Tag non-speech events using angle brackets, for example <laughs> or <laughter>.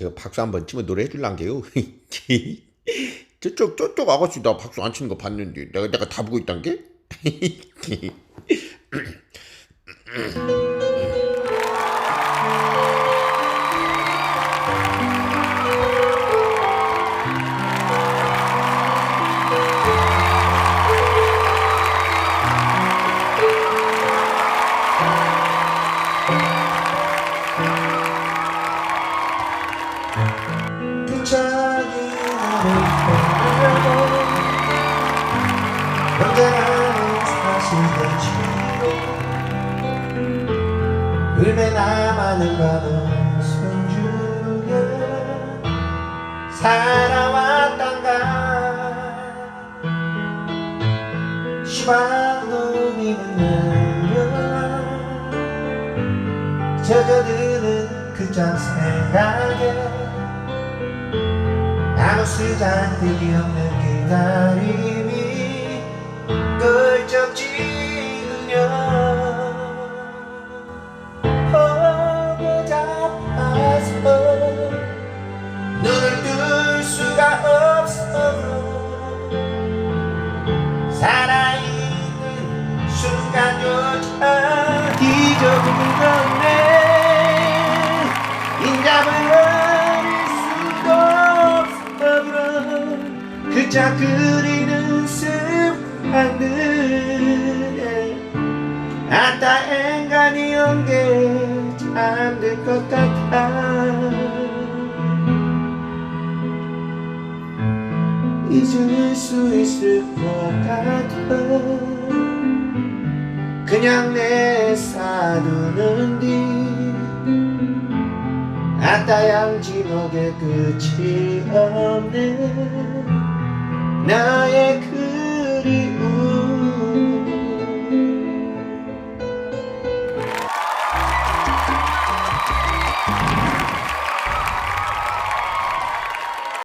제가 박수 한 번 치면 노래 해줄란 게요. <laughs> 저쪽 저쪽 아가씨 나 박수 안 치는 거 봤는데 내가 내가 다 보고 있단 게? <laughs> 울며 남아는 밤은 숨죽여 살아왔단가 시방놈이 묻는 젖어드는 그장 생각에 아무 수잔들이 없는 기다림 잊어버린 없네 인잡을 수도 그런 그저 그리는 습관들에 아따 앵간히 연게 잠들 것 같아. 잊을 수 있을 것 같아 그냥 내 사두는 뒤 아따 양지목의 끝이 없는 나의 그리움